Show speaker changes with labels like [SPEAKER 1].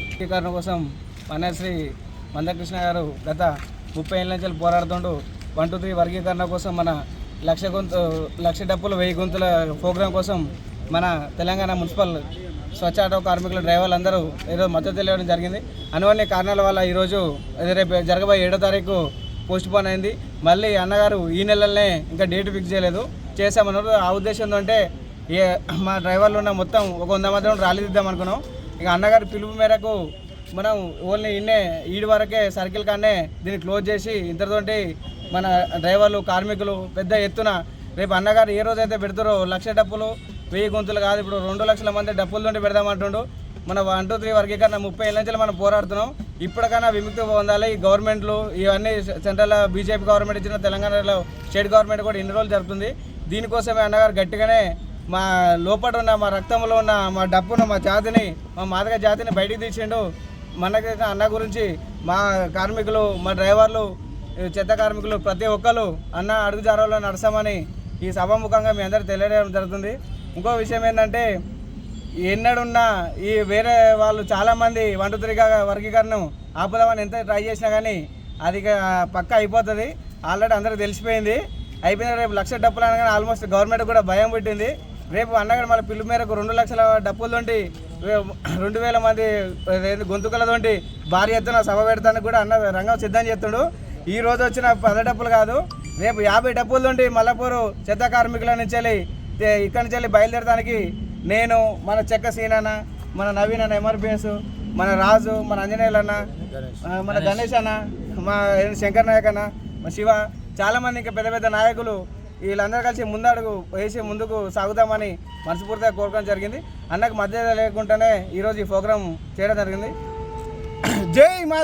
[SPEAKER 1] వర్గీకరణ కోసం పన్నశ్రీ మందకృష్ణ గారు గత ముప్పై ఏళ్ళ నుంచి పోరాడుతుండు. వన్ టూ త్రీ వర్గీకరణ కోసం మన లక్ష గొంతు లక్ష డప్పులు వెయ్యి గొంతుల ప్రోగ్రాం కోసం మన తెలంగాణ మున్సిపల్ స్వచ్ఛ ఆటో కార్మికుల డ్రైవర్లు అందరూ ఈరోజు మద్దతు తెలియడం జరిగింది. అనువన్నీ కారణాల వల్ల ఈరోజు రేపు జరగబోయే ఏడో తారీఖు పోస్ట్ పోన్ అయింది. మళ్ళీ అన్నగారు ఈ నెలలనే ఇంకా డేట్ ఫిక్స్ చేయలేదు. చేసామన్నారు ఆ ఉద్దేశంతో అంటే ఏ మా డ్రైవర్లు ఉన్న మొత్తం ఒక వంద మాత్రం ర్యాలీ దిద్దాం అనుకున్నాం. ఇక అన్నగారి పిలుపు మేరకు మనం ఓన్లీ ఇన్నే ఈడి వరకే సర్కిల్ కానే దీన్ని క్లోజ్ చేసి ఇంతటితోటి మన డ్రైవర్లు కార్మికులు పెద్ద ఎత్తున రేపు అన్నగారు ఏ రోజైతే పెడతారో లక్ష డప్పులు వెయ్యి గొంతులు కాదు ఇప్పుడు రెండు లక్షల మంది డప్పులతోటి పెడదామంటుండు. మన వన్ టూ త్రీ వర్గీకరణ ముప్పై ఏళ్ళ నుంచి మనం పోరాడుతున్నాం. ఇప్పటికైనా విముక్తి పొందాలి. ఈ గవర్నమెంట్లు ఇవన్నీ సెంట్రల్ బీజేపీ గవర్నమెంట్ ఇచ్చిన తెలంగాణలో స్టేట్ గవర్నమెంట్ కూడా ఇన్ని రోజులు జరుగుతుంది దీనికోసమే అన్నగారు గట్టిగానే మా లోపల ఉన్న మా రక్తంలో ఉన్న మా డప్పును మా జాతిని మా మాదక జాతిని బయటికి తీసిండు. మనకి అన్న గురించి మా కార్మికులు మా డ్రైవర్లు చెత్త కార్మికులు ప్రతి ఒక్కరు అన్న అడుగు జారాలో నడసామని ఈ సభాముఖంగా మీ అందరూ తెలియడం జరుగుతుంది. ఇంకో విషయం ఏంటంటే ఎన్నడున్నా ఈ వేరే వాళ్ళు చాలామంది వన్ టూ త్రీగా వర్గీకరణ ఆపుదామని ఎంత ట్రై చేసినా కానీ అది పక్క అయిపోతుంది. ఆల్రెడీ అందరికి తెలిసిపోయింది. అయిపోయిన రేపు లక్ష డబ్బులు అనగానే ఆల్మోస్ట్ గవర్నమెంట్ కూడా భయం పుట్టింది. రేపు అన్నగారు మన పిల్లు మేరకు రెండు లక్షల డబ్బులతోటి రెండు వేల మంది గొంతుకలతోటి భారీ ఎత్తున సభ పెడతానికి కూడా అన్న రంగం సిద్ధం చేస్తుండు. ఈ రోజు వచ్చిన పద డబ్బులు కాదు రేపు యాభై డబ్బులతోటి మల్లపూరు చెత్త కార్మికుల నుంచి వెళ్ళి ఇక్కడి నుంచి వెళ్ళి బయలుదేరడానికి నేను మన చెక్క సీనన్న మన నవీన్ అన్న ఎంఆర్పిఎస్ మన రాజు మన అంజనేయులు అన్న ఆ, మన గణేష్ అన్న మా శంకర్ నాయక్ అన్న మా శివ చాలామంది ఇంకా పెద్ద పెద్ద నాయకులు వీళ్ళందరూ కలిసి ముందడుగు వేసి ముందుకు సాగుదామని మనస్ఫూర్తిగా కోరుకోవడం జరిగింది. అన్నకు మధ్య లేకుండానే ఈరోజు ఈ ప్రోగ్రాం చేయడం జరిగింది. జై మా